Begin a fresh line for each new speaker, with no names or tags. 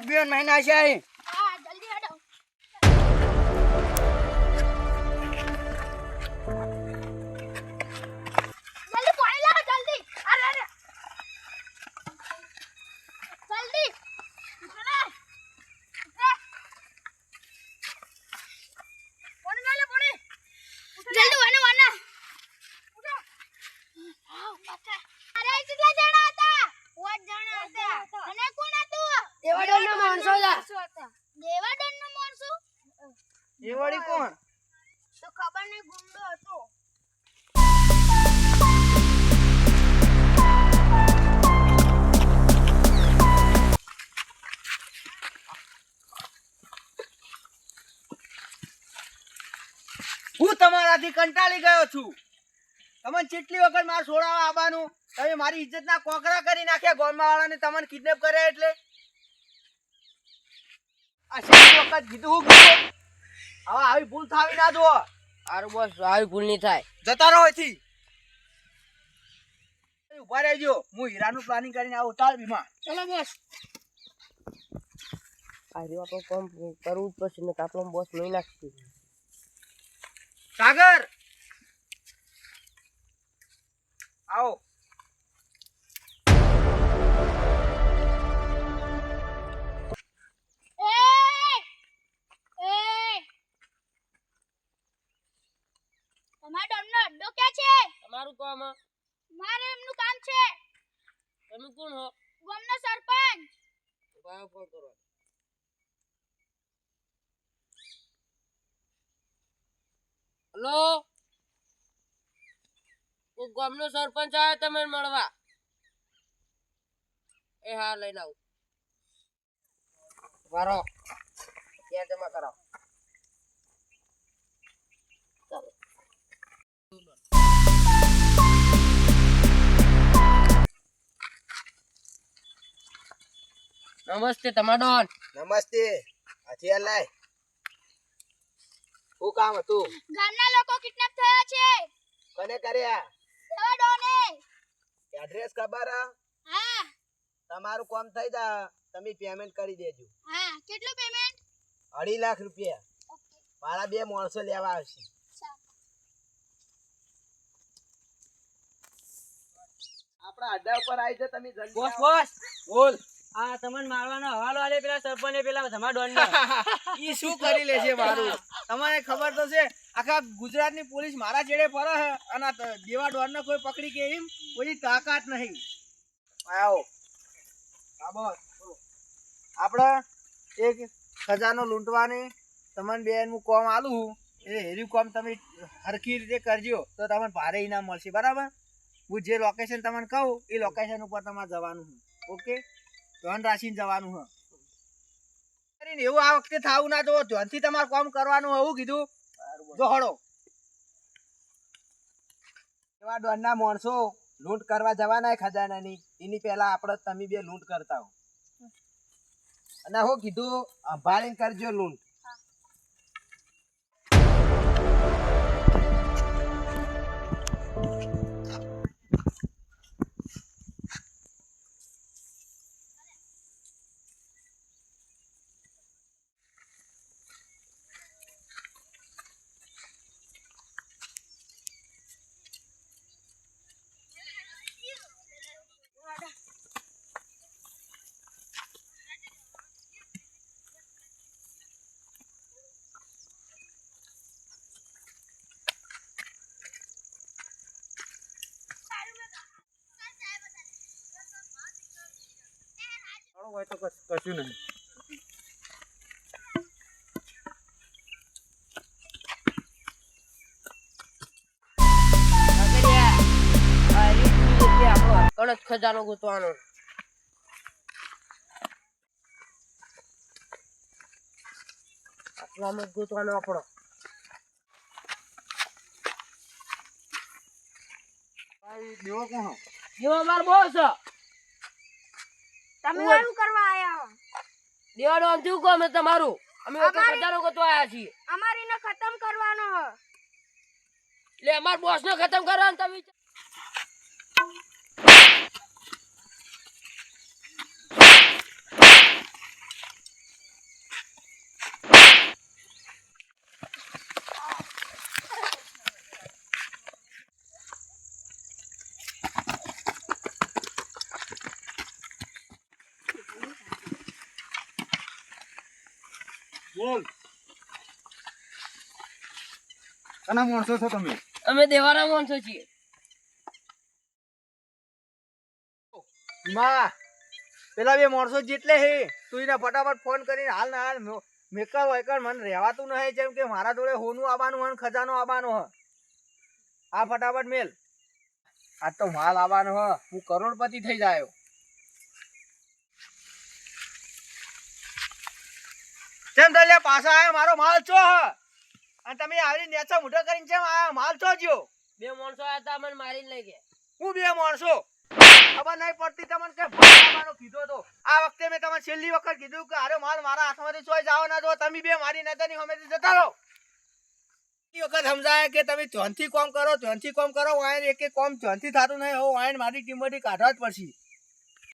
આદમીઓ મહિના છે
હું
કંટાળી ગયો છું. તમને કેટલી વખત મારે છોડાવવા આવવાનું? તમે મારી ઇજ્જતના કોકરા કરી નાખ્યા ગોળમાં વાળાને તમને કિડનેપ કર્યા એટલે? આ છેલ્લી વખત કીધું હવે આવી ભૂલ થાવી ના દો
હારું બસ આવી ભૂલ નહીં થાય.
જતા રહો અહીંથી. એ ઊભા રહેજો. હું હીરાનું પ્લાનિંગ કરીને આવું તાર બીમા
ચલો બોસ. આ આપણો કામ કરવું જ પડશે ને આપણો બોસ નહીં નાખશે.
સાગર! આવો.
એ એ. તમારા ડોમનો અડ્ડો ક્યાં છે?
તમારું કામ
મારે એમનું કામ છે.
તમે કોણ હો?
ગામનો સરપંચ.
ભાઈ ફોન કરો. હલો? હું ગામનો સરપંચ આવ્યો તમે મળવા. એ હા, લઈને આવું. વારો. ત્યાં જમા કરાવો. નમસ્તે તમાડોન
નમસ્તે. હથિયાર લાય શું કામ હતું?
ગામના લોકો કિડનેપ થયા છે.
કોને કર્યા?
દેવાડોને.
એડ્રેસ ખબર હા? તમારું કામ થઈ જા તમે પેમેન્ટ કરી દેજો.
હા કેટલું પેમેન્ટ
અઢી લાખ રૂપિયા. મારા બે માણસો લેવા આવશે. આપણા અડ્ડા ઉપર આવી છે તમે જલ્દી
બોસ બોસ.
બોલ.
આ તમને મારવાનો હવાલો આલે પેલા સરપંચે પેલા ધમાડોન
ઈ શું કરી લેશે મારું? તમને ખબર તો છે, આખા ગુજરાતની પોલીસ મારા ચેડે ફરે છે અને દેવા ડોરને કોઈ પકડી કે એમ, કોઈ તાકાત નહીં. આવો. આવો આપણે એક ખજાનો લૂંટવાની, તમને બેન હું કોમ આલું એ હેરી કોમ તમે હરખી રીતે કરજો, તો તમને ભારે ઇનામ મળશે, બરાબર? હું જે લોકેશન તમને કહું, એ લોકેશન ઉપર તમારે જવાનું છે ઓકે? ધન રાશિને જવાનું છે કરીને એવું આ વખતે થવું ના જોવો. ધ્યાનથી તમારે કામ કરવાનું એવું કીધું. જો હળો. એવા ડોનના માણસો લૂંટ કરવા જવાના ખજાનાની. એની પહેલા આપણે તમે બે લૂંટ કરતા હો. અને હું કીધું અંભાળીને કરજો લૂંટ. હોય તો કશું નહીં.
કણક ખજાનો ગોતવાનો. આટલામાં ગોતવાનો આપણો.
દેવો કોણ
જેવો બહુ બોસ.
તમે. શું કરવા આયા હો.
દેવાનો થયું કોમ તમારું. અમે વખત ખજાનો ગોતવા આયા છીએ.
અમારીને ખતમ કરવાનો હ.
એટલે અમાર બોસ ને ખતમ કરવાનો તમે
બોલ. કના માણસો છો તમે?
અમે દેવાના માણસો છીએ.
માં પેલા બે માણસો જેટલે હે. તું એને ફટાફટ ફોન કરીને હાલ ના હાલ મેકર વૈકર મને રહેવાતું નહીં જેમ કે મારા જોડે હોનું આવવાનું હોય ને ખજાનો આવવાનો હ આ ફટાફટ મેલ. આ તો માલ આવવાનો હ હું કરોડપતિ થઈ જાયો. કેમ તો પાછા આયા? મારો માલ છો અને તમે આવી નેચો મોટો કરીને આયા? માલ છો જ્યો?
બે માણસો આયા તા મને મારી લઈ ગયા.
હું બે માણસો? ખબર નહીં પડતી તમને કે ભાગ કીધો તો. આ વખતે મેં તમને છેલ્લી વખત કીધું કે અરે માલ મારા હાથમાંથી ચોય જાવ ના જો તમે બે મારી નજરની હમેથી જતા રહો. એ વખત સમજાય કે તમે ત્યાંથી કોમ કરો ત્યાંથી કોમ કરો વાયન એક એક કોમ ત્યાંથી થતું નહીં. હવે વાયન મારી ટીમમાંથી કાઢવા જ પડશે.